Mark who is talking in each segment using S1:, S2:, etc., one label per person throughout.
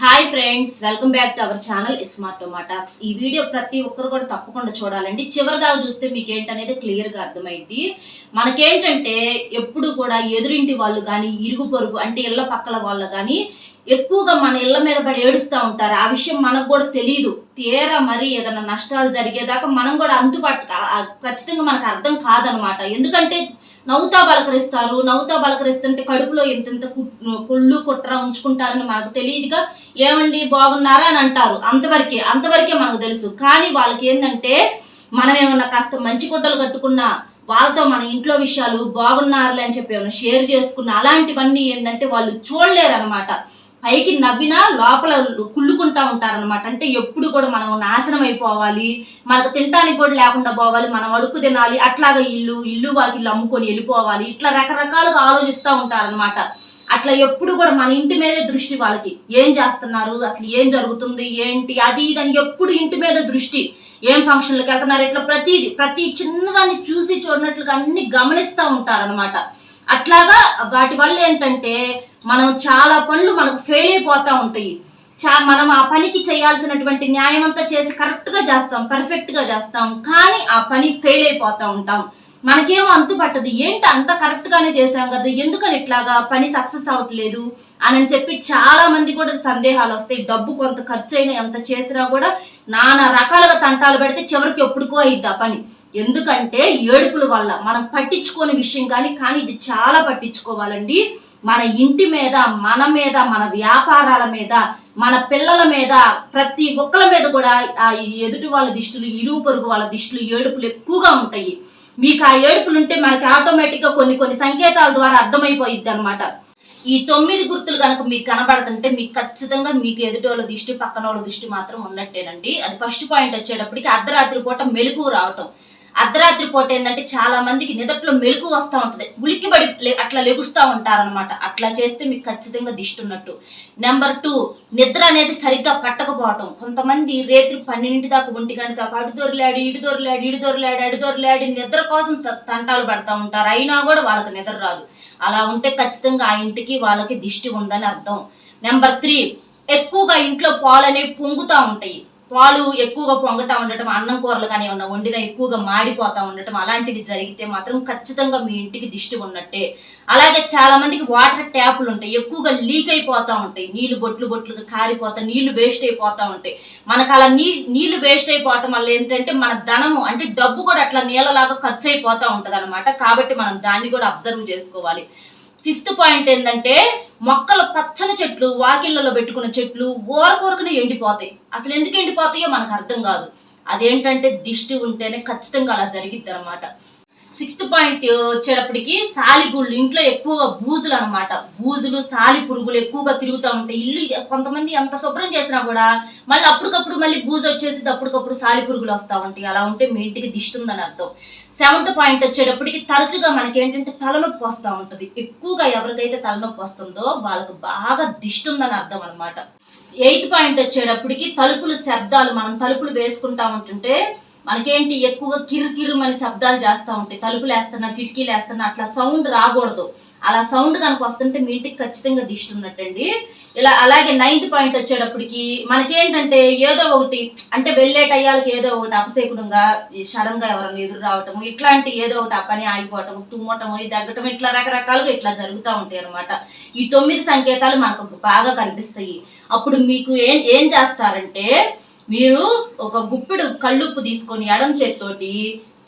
S1: Hi friends welcome back to our channel smart టొమాటాక్స్ ఈ video ప్రతి ఒక్కరు కూడా తప్పకుండా చూడాలండి. చివరిగా చూస్తే మీకు ఏంటనేది క్లియర్గా అర్థమైంది మనకేంటంటే ఎప్పుడు కూడా ఎదురింటి వాళ్ళు కానీ ఇరుగు పొరుగు అంటే ఇళ్ళ పక్కల వాళ్ళు కానీ ఎక్కువగా మన ఇళ్ళ మీద పడి ఏడుస్తూ ఉంటారు. ఆ విషయం మనకు కూడా తెలియదు తీరా మరి ఏదైనా నష్టాలు జరిగేదాకా మనం కూడా అందుబాటు ఖచ్చితంగా మనకు అర్థం కాదనమాట. ఎందుకంటే నవ్వుతా బలకరిస్తారు. నవ్వుతా బలకరిస్తుంటే కడుపులో ఇంత కుళ్ళు కుట్ర ఉంచుకుంటారని మనకు తెలియదుగా. ఏమండి బాగున్నారా అని అంటారు. అంతవరకే అంతవరకే మనకు తెలుసు. కానీ వాళ్ళకి ఏంటంటే మనం ఏమన్నా కాస్త మంచి గుడ్డలు కట్టుకున్నా వాళ్ళతో మన ఇంట్లో విషయాలు బాగున్నారులే అని చెప్పి ఏమైనా షేర్ చేసుకున్న అలాంటివన్నీ ఏంటంటే వాళ్ళు చూడలేరు అనమాట పైకి నవ్వినా లోపల కుళ్ళుకుంటా ఉంటారనమాట అంటే ఎప్పుడు కూడా మనం నాశనం అయిపోవాలి మనకు తినడానికి కూడా లేకుండా పోవాలి మనం అడుక్కు తినాలి అట్లాగా ఇల్లు ఇల్లు వాకిళ్ళు అమ్ముకొని వెళ్ళిపోవాలి ఇట్లా రకరకాలుగా ఆలోచిస్తూ ఉంటారనమాట అట్లా ఎప్పుడు కూడా మన ఇంటి మీదే దృష్టి వాళ్ళకి. ఏం చేస్తున్నారు? అసలు ఏం జరుగుతుంది? ఏంటి? అది ఇదని ఎప్పుడు ఇంటి మీద దృష్టి. ఏం ఫంక్షన్లకు వెళ్తున్నారు? ఇట్లా ప్రతిది ప్రతి చిన్నదాన్ని చూసి చూడనట్లుగా అన్ని గమనిస్తూ ఉంటారనమాట అట్లాగా వాటి వల్ల ఏంటంటే మనం చాలా పనులు మనకు ఫెయిల్ అయిపోతూ ఉంటాయి. చా మనం ఆ పనికి చేయాల్సినటువంటి న్యాయం అంతా చేసి కరెక్ట్గా చేస్తాం పర్ఫెక్ట్గా చేస్తాం కానీ ఆ పని ఫెయిల్ అయిపోతూ ఉంటాం. మనకేమో అంతు పట్టదు. ఏంటి అంత కరెక్ట్గానే చేసాం కదా ఎందుకని ఇట్లాగా పని సక్సెస్ అవ్వట్లేదు అని చెప్పి చాలా మంది కూడా సందేహాలు వస్తాయి. డబ్బు కొంత ఖర్చు అయినా ఎంత చేసినా కూడా నానా రకాలుగా తంటాలు పెడితే చివరికి ఎప్పుడుకో అయింది ఆ పని. ఎందుకంటే ఏడుపుల వల్ల మనం పట్టించుకోని విషయం కానీ కానీ ఇది చాలా పట్టించుకోవాలండి. మన ఇంటి మీద మన మీద మన వ్యాపారాల మీద మన పిల్లల మీద ప్రతి ఒక్కల మీద కూడా ఆ ఎదుటి వాళ్ళ దిష్టులు ఇరువు పొరుగు వాళ్ళ దిష్టులు ఏడుపులు ఎక్కువగా ఉంటాయి. మీకు ఆ ఏడుపులు ఉంటే మనకి ఆటోమేటిక్గా కొన్ని కొన్ని సంకేతాల ద్వారా అర్థమైపోయిద్ది అనమాట ఈ తొమ్మిది గుర్తులు కనుక మీకు కనబడుతుంటే మీకు ఖచ్చితంగా మీకు ఎదుటి వాళ్ళ దిష్టి పక్కన వాళ్ళ దిష్టి మాత్రం ఉన్నట్టేనండి. అది ఫస్ట్ పాయింట్ వచ్చేటప్పటికి అర్ధరాత్రి పూట మెలకు రావటం. అర్ధరాత్రి పూట ఏంటంటే చాలా మందికి నిదట్లో మెలకు వస్తూ ఉంటుంది. ఉలికిబడి లే- అట్లా లెగుస్తూ ఉంటారనమాట అట్లా చేస్తే మీకు ఖచ్చితంగా దిష్టి ఉన్నట్టు. నెంబర్ టూ నిద్ర అనేది సరిగ్గా పట్టకపోవటం. కొంతమంది రేత్రి పన్నెండింటి దాకా ఒంటి గంట దాకా అటు దొరిలాడి ఇటు దొరిలాడి ఇటు దొరిలాడి అటు దొరిలాడి నిద్ర కోసం తంటాలు పడతా ఉంటారు. అయినా కూడా వాళ్ళకి నిద్ర రాదు. అలా ఉంటే ఖచ్చితంగా ఆ ఇంటికి వాళ్ళకి దిష్టి ఉందని అర్థం. నెంబర్ త్రీ ఎక్కువగా ఇంట్లో పాలు అనేవి పొంగుతూ ఉంటాయి. పాలు ఎక్కువగా పొంగటా ఉండటం అన్నం కూరలు కానీ ఏమన్నా వండినా ఎక్కువగా మాడిపోతా ఉండటం అలాంటివి జరిగితే మాత్రం ఖచ్చితంగా మీ ఇంటికి దిష్టి ఉన్నట్టే. అలాగే చాలా మందికి వాటర్ ట్యాపులు ఉంటాయి ఎక్కువగా లీక్ అయిపోతూ ఉంటాయి. నీళ్ళు బొట్లు బొట్లుగా కారిపోతా నీళ్ళు వేస్ట్ అయిపోతూ ఉంటాయి. మనకు అలా నీ నీళ్ళు వేస్ట్ అయిపోవటం వల్ల ఏంటంటే మన ధనము అంటే డబ్బు కూడా అట్లా నీళ్ళలాగా ఖర్చు అయిపోతూ ఉంటుంది కాబట్టి మనం దాన్ని కూడా అబ్జర్వ్ చేసుకోవాలి. ఫిఫ్త్ పాయింట్ ఏంటంటే మొక్కలు పచ్చని చెట్లు వాకిళ్ళలో పెట్టుకున్న చెట్లు ఓరకొరకునే ఎండిపోతాయి. అసలు ఎందుకు ఎండిపోతాయో మనకు అర్థం కాదు. అదేంటంటే దిష్టి ఉంటేనే ఖచ్చితంగా అలా జరిగిద్ది అనమాట సిక్స్త్ పాయింట్ వచ్చేటప్పటికి సాలిగుళ్ళు ఇంట్లో ఎక్కువ బూజులు అనమాట బూజులు సాలి పురుగులు ఎక్కువగా తిరుగుతూ ఉంటాయి ఇల్లు కొంతమంది ఎంత శుభ్రం చేసినా కూడా మళ్ళీ అప్పటికప్పుడు మళ్ళీ బూజు వచ్చేసి అప్పటికప్పుడు సాలి పురుగులు వస్తూ ఉంటాయి. అలా ఉంటే మీ ఇంటికి దిష్టి ఉందని అర్థం. సెవెంత్ పాయింట్ వచ్చేటప్పటికి తరచుగా మనకి ఏంటంటే తలనొప్పి వస్తూ ఉంటుంది. ఎక్కువగా ఎవరికైతే తలనొప్పి వస్తుందో వాళ్ళకు బాగా దిష్టి ఉందని అర్థం అనమాట ఎయిత్ పాయింట్ వచ్చేటప్పటికి తలుపులు శబ్దాలు మనం తలుపులు వేసుకుంటా ఉంటుంటే మనకేంటి ఎక్కువ కిరు కిరు శబ్దాలు చేస్తూ ఉంటాయి తలుపులు వేస్తున్నా కిటికీలు వేస్తున్నా అట్లా సౌండ్ రాకూడదు. అలా సౌండ్ కనుక వస్తుంటే మీ ఇంటికి ఖచ్చితంగా దిష్టి ఉన్నట్టండి. ఇలా అలాగే నైన్త్ పాయింట్ వచ్చేటప్పటికి మనకేంటంటే ఏదో ఒకటి అంటే వెళ్ళే టయాలకి ఏదో ఒకటి అపశేకుడంగా సడన్గా ఎవరైనా ఎదురు రావటము ఇట్లాంటి ఏదో ఒకటి ఆ పని ఆగిపోవటము తుమ్మటము ఇది దగ్గటం ఇట్లా రకరకాలుగా ఇట్లా జరుగుతూ ఉంటాయి అనమాట ఈ తొమ్మిది సంకేతాలు మనకు బాగా కనిపిస్తాయి. అప్పుడు మీకు ఏం ఏం చేస్తారంటే మీరు ఒక గుప్పెడు కళ్ళుప్పు తీసుకొని ఎడం చేత్తోటి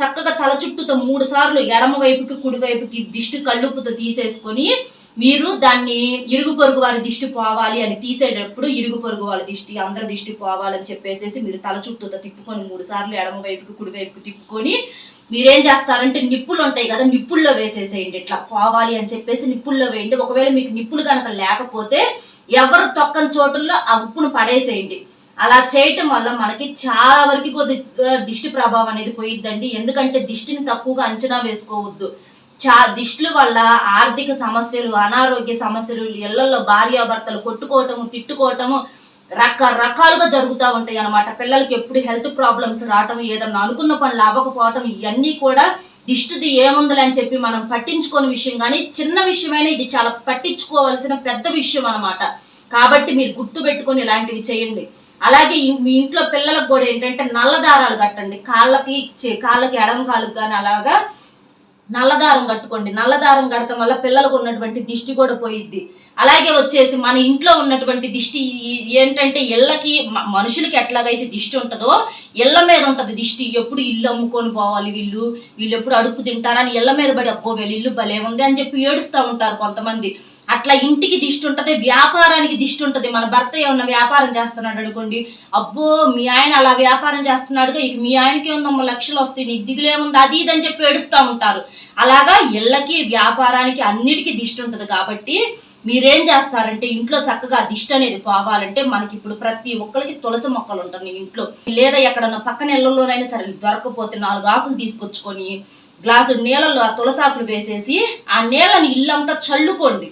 S1: చక్కగా తల చుట్టూతో మూడు సార్లు ఎడమ వైపుకి కుడి వైపుకి దిష్టి కళ్ళుప్పుతో తీసేసుకొని మీరు దాన్ని ఇరుగు పొరుగు వారి దిష్టి పోవాలి అని తీసేటప్పుడు ఇరుగు పొరుగు వాళ్ళ దిష్టి అందరి దిష్టి పోవాలని చెప్పేసేసి మీరు తల చుట్టూతో తిప్పుకొని మూడు సార్లు ఎడమ వైపుకి కుడి వైపుకి తిప్పుకొని మీరేం చేస్తారంటే నిప్పులు ఉంటాయి కదా నిప్పుల్లో వేసేసేయండి. ఇట్లా పోవాలి అని చెప్పేసి నిప్పుల్లో వేయండి. ఒకవేళ మీకు నిప్పులు కనుక లేకపోతే ఎవరు తొక్కని చోటుల్లో ఆ ఉప్పును పడేసేయండి. అలా చేయటం వల్ల మనకి చాలా వరకు కొద్దిగా దిష్టి ప్రభావం అనేది పోయిద్దండి. ఎందుకంటే దిష్టిని తక్కువగా అంచనా వేసుకోవద్దు. చా దిష్టిల వల్ల ఆర్థిక సమస్యలు అనారోగ్య సమస్యలు ఇళ్ళలో భార్యాభర్తలు కొట్టుకోవటము తిట్టుకోవటము రకరకాలుగా జరుగుతూ ఉంటాయి అనమాట పిల్లలకి ఎప్పుడు హెల్త్ ప్రాబ్లమ్స్ రావటం ఏదన్నా అనుకున్న పనులు అవ్వకపోవటం ఇవన్నీ కూడా దిష్టిది ఏముందని అని చెప్పి మనం పట్టించుకోని విషయం. కానీ చిన్న విషయమైనా ఇది చాలా పట్టించుకోవాల్సిన పెద్ద విషయం అనమాట కాబట్టి మీరు గుర్తు పెట్టుకొని ఇలాంటివి చేయండి. అలాగే మీ ఇంట్లో పిల్లలకు కూడా ఏంటంటే నల్ల దారాలు కట్టండి. కాళ్ళకి చే- కాళ్ళకి ఎడమ కాళ్ళకి కానీ అలాగా నల్లదారం కట్టుకోండి. నల్లదారం కడటం వల్ల పిల్లలకు ఉన్నటువంటి దిష్టి కూడా పోయిద్ది. అలాగే వచ్చేసి మన ఇంట్లో ఉన్నటువంటి దిష్టి ఏంటంటే ఇళ్ళకి మనుషులకి ఎట్లాగైతే దిష్టి ఉంటుందో ఇళ్ళ మీద ఉంటుంది దిష్టి. ఎప్పుడు ఇల్లు అమ్ముకొని పోవాలి వీళ్ళు. వీళ్ళు ఎప్పుడు అడుగు తింటారని ఇళ్ళ మీద పడి అబ్బో వీళ్ళు ఇల్లు భలే ఉంది అని చెప్పి ఏడుస్తూ ఉంటారు కొంతమంది. అట్లా ఇంటికి దిష్టి ఉంటుంది వ్యాపారానికి దిష్టి ఉంటుంది. మన భర్త ఏమన్నా వ్యాపారం చేస్తున్నాడు అనుకోండి అబ్బో మీ ఆయన అలా వ్యాపారం చేస్తున్నాడుగా ఇక మీ ఆయనకి ఏమన్నా లక్షలు వస్తాయి నీకు దిగులేముంది అది ఇది అని చెప్పి ఏడుస్తూ ఉంటారు. అలాగా ఇళ్ళకి వ్యాపారానికి అన్నిటికీ దిష్టి ఉంటుంది కాబట్టి మీరేం చేస్తారంటే ఇంట్లో చక్కగా దిష్టి అనేది పోవాలంటే మనకి ఇప్పుడు ప్రతి ఒక్కరికి తులసి మొక్కలు ఉంటాయి ఇంట్లో. లేదా ఎక్కడన్నా పక్కన ఇళ్ళలోనైనా సరే దొరకపోతే నాలుగు ఆకులు తీసుకొచ్చుకొని గ్లాసు నీళ్ళలో ఆ తులసాకులు వేసేసి ఆ నీళ్ళని ఇల్లంతా చల్లుకోండి.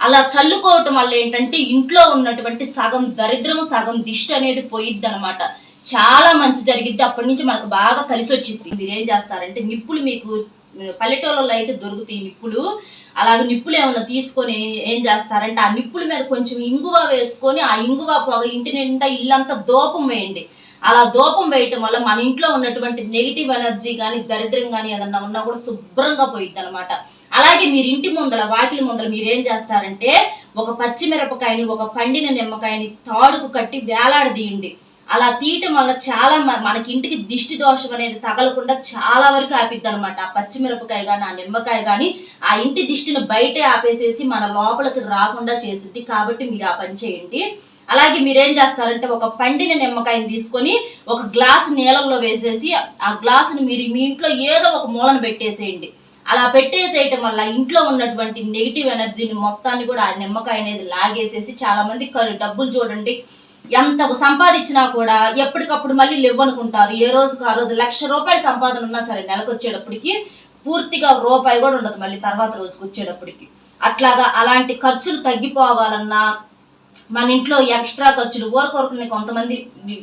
S1: అలా చల్లుకోవటం వల్ల ఏంటంటే ఇంట్లో ఉన్నటువంటి సగం దరిద్రం సగం దిష్టి అనేది పోయిద్ది అనమాట చాలా మంచి జరిగిద్ది. అప్పటి నుంచి మనకు బాగా కలిసి వచ్చింది మీరు ఏం చేస్తారంటే నిప్పులు మీకు పల్లెటూళ్ళలో అయితే దొరుకుతాయి నిప్పులు. అలాగే నిప్పులు ఏమైనా తీసుకొని ఏం చేస్తారంటే ఆ నిప్పుల మీద కొంచెం ఇంగువ వేసుకొని ఆ ఇంగువ పొగ ఇంటి నిండా ఇల్లంతా దోపం వేయండి. అలా దోపం వేయటం వల్ల మన ఇంట్లో ఉన్నటువంటి నెగిటివ్ ఎనర్జీ కానీ దరిద్రం కానీ ఏదన్నా ఉన్నా కూడా శుభ్రంగా పోయిద్ది అనమాట అలాగే మీరు ఇంటి ముందల వాకిలి ముందల మీరు ఏం చేస్తారంటే ఒక పచ్చిమిరపకాయని ఒక పండిన నిమ్మకాయని తాడుకు కట్టి వేలాడదీయండి అలా తీయటం వల్ల చాలా మ- మనకి ఇంటికి దిష్టి దోషం అనేది తగలకుండా చాలా వరకు ఆపిద్ది అనమాట ఆ పచ్చిమిరపకాయ కానీ ఆ నిమ్మకాయ కానీ ఆ ఇంటి దిష్టిని బయటే ఆపేసేసి మన లోపలికి రాకుండా చేసిద్ది. కాబట్టి మీరు ఆ పని చేయండి. అలాగే మీరేం చేస్తారంటే ఒక పండిన నిమ్మకాయని తీసుకొని ఒక గ్లాస్ నీళ్ళల్లో వేసేసి ఆ గ్లాసుని మీరు మీ ఇంట్లో ఏదో ఒక మూలను పెట్టేసేయండి. అలా పెట్టేసేయటం వల్ల ఇంట్లో ఉన్నటువంటి నెగిటివ్ ఎనర్జీని మొత్తాన్ని కూడా ఆ నిమ్మకాయ అనేది లాగేసేసి చాలా మంది డబ్బులు చూడండి ఎంత సంపాదించినా కూడా ఎప్పటికప్పుడు మళ్ళీ లేవనుకుంటారు. ఏ రోజుకు ఆ రోజు లక్ష రూపాయల సంపాదన ఉన్నా సరే నెలకు వచ్చేటప్పటికి పూర్తిగా రూపాయి కూడా ఉండదు మళ్ళీ తర్వాత రోజుకి వచ్చేటప్పటికి. అట్లాగా అలాంటి ఖర్చులు తగ్గిపోవాలన్నా మన ఇంట్లో ఎక్స్ట్రా ఖర్చులు ఊరకొరకునే కొంతమంది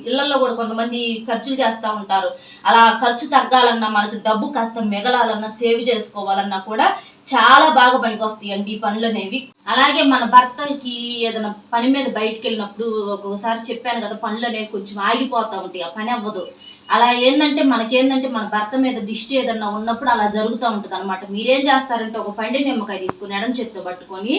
S1: ఇళ్ళలో కూడా కొంతమంది ఖర్చులు చేస్తూ ఉంటారు. అలా ఖర్చు తగ్గాలన్నా మనకి డబ్బు కాస్త మిగలాలన్నా సేవ్ చేసుకోవాలన్నా కూడా చాలా బాగా పనికొస్తాయండి ఈ పనులు అనేవి అలాగే మన భర్తకి ఏదైనా పని మీద బయటికి వెళ్ళినప్పుడు ఒక్కొక్కసారి చెప్పాను కదా పనులు అనేవి కొంచెం ఆగిపోతా ఉంటాయి. ఆ పని అవ్వదు. అలా ఏంటంటే మనకేందంటే మన భర్త మీద దిష్టి ఏదన్నా ఉన్నప్పుడు అలా జరుగుతూ ఉంటుంది అనమాట మీరేం చేస్తారంటే ఒక పండి నిమ్మకాయ తీసుకుని ఎడం చేత్తో పట్టుకొని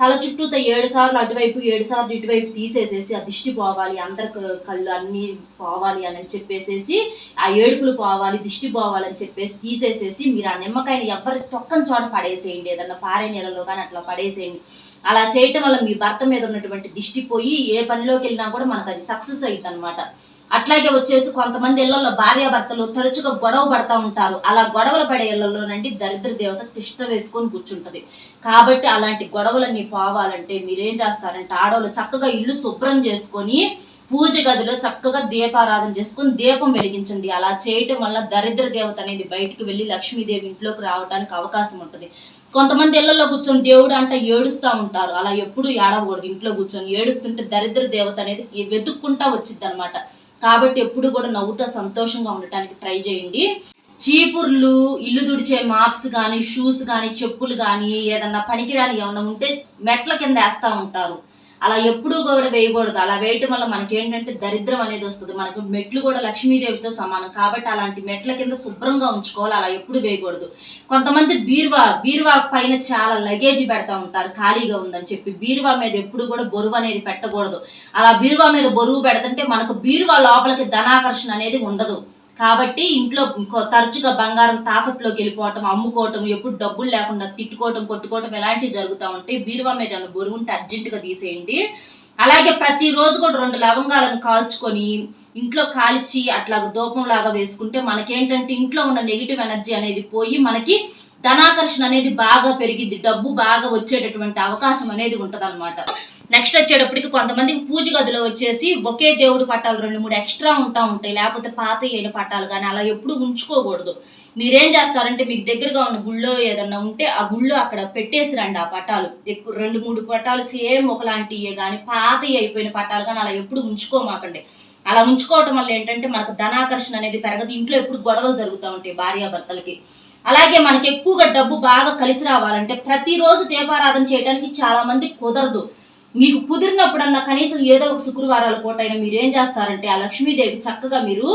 S1: తల చుట్టూతో ఏడు సార్లు అటువైపు ఏడు సార్లు ఇటువైపు తీసేసేసి ఆ దిష్టి పోవాలి అందరి కళ్ళు అన్నీ పోవాలి అని చెప్పేసేసి ఆ ఏడుపులు పోవాలి దిష్టి పోవాలి అని చెప్పేసి తీసేసేసి మీరు ఆ నిమ్మకాయని ఎవరి తొక్కని చోట పడేసేయండి. ఏదన్నా పారే నీళ్ళలో కానీ అట్లా పడేసేయండి. అలా చేయటం వల్ల మీ భర్త మీద ఉన్నటువంటి దిష్టి పోయి ఏ పనిలోకి వెళ్ళినా కూడా మనకు అది సక్సెస్ అయ్యింది అనమాట అట్లాగే వచ్చేసి కొంతమంది ఇళ్ళలో భార్యాభర్తలు తరచుగా గొడవ పడతా ఉంటారు. అలా గొడవలు పడే ఇళ్ళలోనండి దరిద్ర దేవత తిష్ట వేసుకొని కూర్చుంటది. కాబట్టి అలాంటి గొడవలన్నీ పోవాలంటే మీరేం చేస్తారంటే ఆడవాళ్ళు చక్కగా ఇల్లు శుభ్రం చేసుకొని పూజ గదిలో చక్కగా దీపారాధన చేసుకొని దీపం వెలిగించండి. అలా చేయటం వల్ల దరిద్ర దేవత అనేది బయటకు వెళ్ళి లక్ష్మీదేవి ఇంట్లోకి రావడానికి అవకాశం ఉంటుంది. కొంతమంది ఇళ్ళలో కూర్చొని దేవుడు అంటే ఏడుస్తూ ఉంటారు. అలా ఎప్పుడు ఏడవకూడదు. ఇంట్లో కూర్చొని ఏడుస్తుంటే దరిద్ర దేవత అనేది వెతుక్కుంటా వచ్చింది అనమాట కాబట్టి ఎప్పుడు కూడా నవ్వుతా సంతోషంగా ఉండటానికి ట్రై చేయండి. చీపుర్లు ఇల్లు తుడిచే మాప్స్ కానీ షూస్ కానీ చెప్పులు కానీ ఏదన్నా పనికిరాని ఏమైనా ఉంటే మెట్ల కింద వేస్తూ ఉంటారు. అలా ఎప్పుడూ కూడా వేయకూడదు. అలా వేయటం వల్ల మనకి ఏంటంటే దరిద్రం అనేది వస్తుంది. మనకు మెట్లు కూడా లక్ష్మీదేవితో సమానం. కాబట్టి అలాంటి మెట్ల కింద శుభ్రంగా ఉంచుకోవాలి. అలా ఎప్పుడు వేయకూడదు. కొంతమంది బీరువా బీరువా పైన చాలా లగేజ్ పెడతా ఉంటారు. ఖాళీగా ఉందని చెప్పి బీరువా మీద ఎప్పుడు కూడా బరువు అనేది పెట్టకూడదు. అలా బీరువా మీద బరువు పెడుతుంటే మనకు బీరువా లోపలికి ధనాకర్షణ అనేది ఉండదు. కాబట్టి ఇంట్లో తరచుగా బంగారం తాకట్లోకి వెళ్ళిపోవటం అమ్ముకోవటం ఎప్పుడు డబ్బులు లేకుండా తిట్టుకోవటం కొట్టుకోవటం ఇలాంటివి జరుగుతూ ఉంటాయి బీరువా మీద ఏమైనా బరువు ఉంటే అర్జెంటుగా తీసేయండి. అలాగే ప్రతిరోజు కూడా రెండు లవంగాలను కాల్చుకొని ఇంట్లో కాల్చి అట్లా దూపంలాగా వేసుకుంటే మనకేంటంటే ఇంట్లో ఉన్న నెగిటివ్ ఎనర్జీ అనేది పోయి మనకి ధనాకర్షణ అనేది బాగా పెరిగిద్ది డబ్బు బాగా వచ్చేటటువంటి అవకాశం అనేది ఉంటది నెక్స్ట్ వచ్చేటప్పటికి కొంతమందికి పూజ గదిలో వచ్చేసి ఒకే దేవుడి పట్టాలు రెండు మూడు ఎక్స్ట్రా ఉంటా ఉంటాయి. లేకపోతే పాత ఏడు పట్టాలు కానీ అలా ఎప్పుడు ఉంచుకోకూడదు. మీరేం చేస్తారంటే మీకు దగ్గరగా ఉన్న గుళ్ళో ఏదన్నా ఉంటే ఆ గుళ్ళో అక్కడ పెట్టేసి రండి ఆ పట్టాలు. ఎక్కువ రెండు మూడు పట్టాలు సేమ్ ఒకలాంటివి కానీ పాత అయిపోయిన పట్టాలు కానీ అలా ఎప్పుడు ఉంచుకోమాకండి. అలా ఉంచుకోవటం వల్ల ఏంటంటే మనకు ధనాకర్షణ అనేది పెరగదు. ఇంట్లో ఎప్పుడు గొడవలు జరుగుతూ ఉంటాయి భార్యాభర్తలకి. అలాగే మనకి ఎక్కువగా డబ్బు బాగా కలిసి రావాలంటే ప్రతిరోజు దీపారాధన చేయడానికి చాలా మంది కుదరదు. మీకు కుదిరినప్పుడన్నా కనీసం ఏదో ఒక శుక్రవారాల పూటైనా మీరు ఏం చేస్తారంటే ఆ లక్ష్మీదేవి చక్కగా మీరు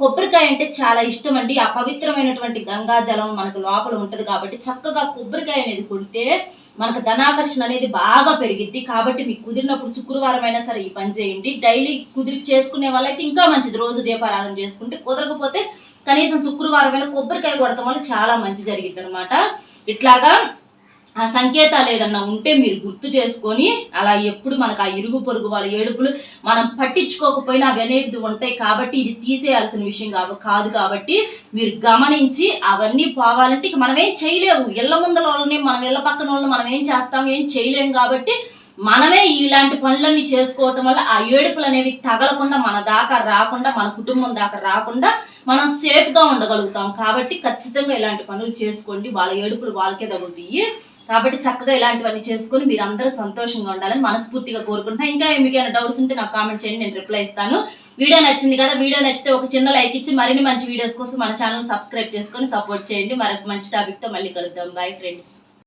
S1: కొబ్బరికాయ అంటే చాలా ఇష్టం అండి. ఆ పవిత్రమైనటువంటి గంగా జలం మనకు లోపల ఉంటుంది కాబట్టి చక్కగా కొబ్బరికాయ అనేది కొడితే మనకు ధనాకర్షణ అనేది బాగా పెరిగిద్ది. కాబట్టి మీకు కుదిరినప్పుడు శుక్రవారం అయినా సరే ఈ పని చేయండి. డైలీ కుదిరి చేసుకునే వాళ్ళైతే ఇంకా మంచిది. రోజు దీపారాధన చేసుకుంటే కుదరకపోతే కనీసం శుక్రవారం వేళ కొబ్బరికాయ కొడతాం వల్ల చాలా మంచి జరిగింది అనమాట ఇట్లాగా ఆ సంకేతాలు ఏదన్నా ఉంటే మీరు గుర్తు చేసుకొని అలా ఎప్పుడు మనకు ఆ ఇరుగు పొరుగు వాళ్ళ ఏడుపులు మనం పట్టించుకోకపోయినా అవి అనేది ఉంటాయి కాబట్టి ఇది తీసేయాల్సిన విషయం కాదు కాదు కాబట్టి మీరు గమనించి అవన్నీ పోవాలంటే ఇక మనం ఏం చేయలేము. ఇళ్ళ ముందల వాళ్ళని మనం ఇళ్ళ పక్కన వాళ్ళని మనం ఏం చేస్తాం ఏం చేయలేము కాబట్టి మనమే ఇలాంటి పనులన్నీ చేసుకోవటం వల్ల ఆ ఏడుపులు అనేవి తగలకుండా మన దాకా రాకుండా మన కుటుంబం దాకా రాకుండా మనం సేఫ్గా ఉండగలుగుతాం. కాబట్టి ఖచ్చితంగా ఇలాంటి పనులు చేసుకోండి. వాళ్ళ ఏడుపులు వాళ్ళకే తగులుతాయి. కాబట్టి చక్కగా ఇలాంటివన్నీ చేసుకొని మీరు అందరూ సంతోషంగా ఉండాలని మనస్ఫూర్తిగా కోరుకుంటున్నా. ఇంకా మీకైనా డౌట్స్ ఉంటే నాకు కామెంట్ చేయండి నేను రిప్లై ఇస్తాను. వీడియో నచ్చింది కదా వీడియో నచ్చితే ఒక చిన్న లైక్ ఇచ్చి మరిన్ని మంచి వీడియోస్ కోసం మన ఛానల్ సబ్స్క్రైబ్ చేసుకొని సపోర్ట్ చేయండి. మరొక మంచి టాపిక్తో మళ్ళీ కలుద్దాం. Bye friends